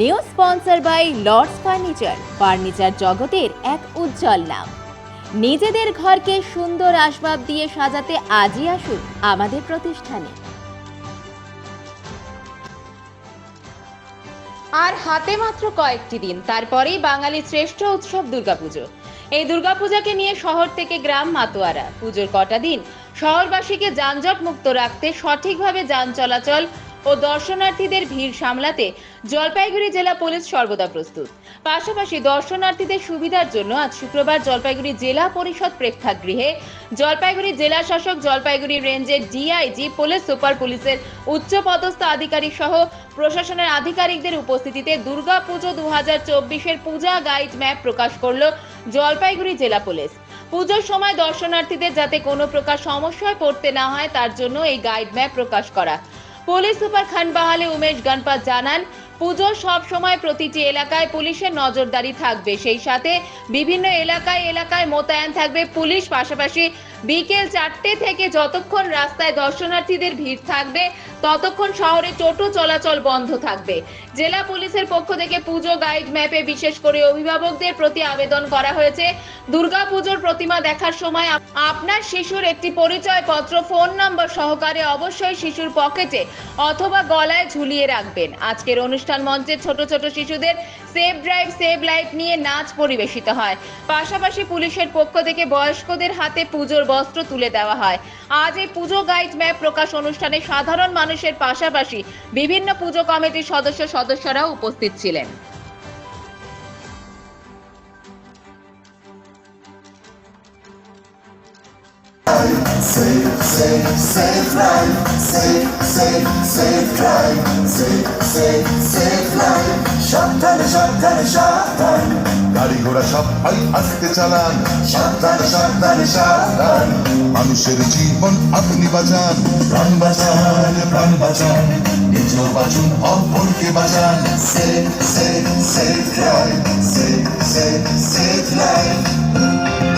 New sponsor by Lords furniture. Furniture জগতের এক উজ্জ্বল নাম। নিজেদের ঘরকে সুন্দর আসবাব দিয়ে সাজাতে আজই আসুন আমাদের প্রতিষ্ঠানে। আর হাতে মাত্র কয়েকটি দিন, তারপরেই বাঙালির শ্রেষ্ঠ উৎসব দুর্গাপুজো। এই দুর্গাপূজাকে নিয়ে শহর থেকে গ্রাম মাতোয়ারা। পুজোর কটা দিন শহরবাসীকে যানজট মুক্ত রাখতে সঠিকভাবে যান চলাচল ও দর্শনার্থীদের ভিড় সামলাতে জলপাইগুড়ি জেলা পুলিশ সর্বদা প্রস্তুত। পাশাপাশি দর্শনার্থীদের সুবিধার জন্য আজ শুক্রবার জলপাইগুড়ি জেলা পরিষদ প্রেক্ষাগৃহে জলপাইগুড়ি জেলা শাসক জলপাইগুড়ি রেঞ্জের ডিআইজি পুলিশ সুপার পুলিশের উচ্চপদস্থ আধিকারিক সহ প্রশাসনের আধিকারিকদের উপস্থিতিতে দুর্গা পুজো দু হাজার চব্বিশের পূজা গাইড ম্যাপ প্রকাশ করল জলপাইগুড়ি জেলা পুলিশ। পুজোর সময় দর্শনার্থীদের যাতে কোনো প্রকার সমস্যায় পড়তে না হয়, তার জন্য এই গাইড ম্যাপ প্রকাশ করা পুলিশ সুপার খানবাহালে উমেশ গণপাত জানান পুজোর সব সময় প্রতিটি এলাকায় পুলিশের নজরদারি থাকবে। সেই সাথে বিভিন্ন এলাকায় এলাকায় মোতায়েন থাকবে পুলিশ। পাশাপাশি বিকেল চারটে থেকে যতক্ষণ রাস্তায় দর্শনার্থীদের ভিড় থাকবে, ততক্ষণ শহরে টোটো চলাচল বন্ধ থাকবে। জেলা পুলিশের পক্ষ থেকে পুজো গাইড ম্যাপে বিশেষ করে অভিভাবকদের প্রতি আবেদন করা হয়েছে। দুর্গা পুজোর প্রতিমা দেখার সময় আপনার শিশুর একটি পরিচয়পত্র, ফোন নম্বর সহকারে অবশ্যই শিশুর পকেটে অথবা গলায় ঝুলিয়ে রাখবেন। আজকের অনুষ্ঠান মঞ্চে ছোট ছোট শিশুদের সেভ ড্রাইভ, সেভ লাইফ নিয়ে নাচ পরিবেশিত হয়। পাশাপাশি পুলিশের পক্ষ থেকে বয়স্কদের হাতে পুজোর বস্ত্র তুলে দেওয়া হয়। আজ এই পুজো গাইড ম্যাপ প্রকাশ অনুষ্ঠানে সাধারণ মানুষের পাশাপাশি বিভিন্ন পুজো কমিটির সদস্য সদস্যরাও উপস্থিত ছিলেন। Save, save, life. Save, save, save life. Save, save, save life. সাবধানে সাবধানে সাবধান গাড়ি ঘোড়া সবাই আস্তে চালান সাবধানে সাবধানে সাবধান মানুষের জীবন আপনি বাঁচান প্রাণ বাঁচান প্রাণ বাঁচান নিজ বাঁচুন অপরকে বাঁচান লাইফ লাইফ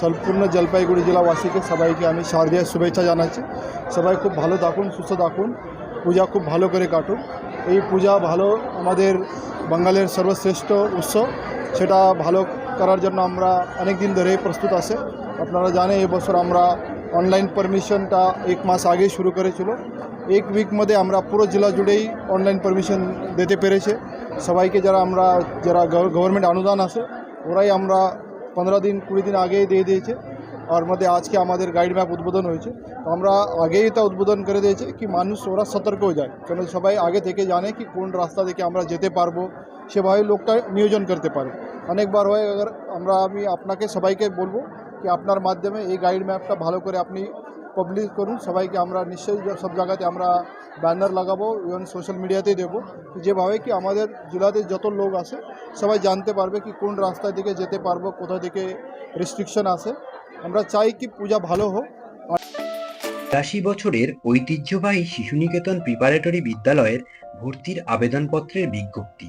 সম্পূর্ণ জলপাইগুড়ি জেলাবাসীকে সবাইকে আমি শারদীয় শুভেচ্ছা জানাচ্ছি। সবাই খুব ভালো থাকুন, সুস্থ থাকুন, পূজা খুব ভালো করে কাটুন এই পূজা ভালো আমাদের বাঙালির সর্বশ্রেষ্ঠ উৎসব। সেটা ভালো করার জন্য আমরা অনেক দিন ধরেই প্রস্তুত আছে। আপনারা জানেন, এই বছর আমরা অনলাইন পারমিশনটা এক মাস আগেই শুরু করেছিল। এক উইক মধ্যে আমরা পুরো জেলা জুড়েই অনলাইন পারমিশন দিতে পেরেছে। সবাইকে যারা আমরা, যারা গভর্নমেন্ট অনুদান আছে, ওরাই আমরা পনেরো দিন, কুড়ি দিন আগেই দিয়ে দিয়েছে। আর মধ্যে আজকে আমাদের গাইড ম্যাপ উদ্বোধন হয়েছে। তো আমরা আগেই তা উদ্বোধন করে দিয়েছে কি মানুষ, ওরা সতর্ক হয়ে যায়। কেন সবাই আগে থেকে জানে কি কোন রাস্তা থেকে আমরা যেতে পারব। সেভাবে লোকটা নিয়োজন করতে পারে। অনেকবার হয় আমরা, আমি আপনাকে সবাইকে বলব কি আপনার মাধ্যমে এই গাইড ম্যাপটা ভালো করে আপনি পাবলিশ করুন, সবাইকে আমরা নিশ্চয়ই সব জায়গাতে আমরা ব্যানার লাগাবো ইভেন সোশ্যাল মিডিয়াতেই দেবো। যেভাবে কি আমাদের জেলাতে যত লোক আছে, সবাই জানতে পারবে কি কোন রাস্তা দিকে যেতে পারব, কোথা থেকে রেস্ট্রিকশন আছে। আমরা চাই কি পূজা ভালো হোক। বিরাশি বছরের ঐতিহ্যবাহী শিশুনিকেতন প্রিপারেটরি বিদ্যালয়ের ভর্তির আবেদনপত্রের বিজ্ঞপ্তি।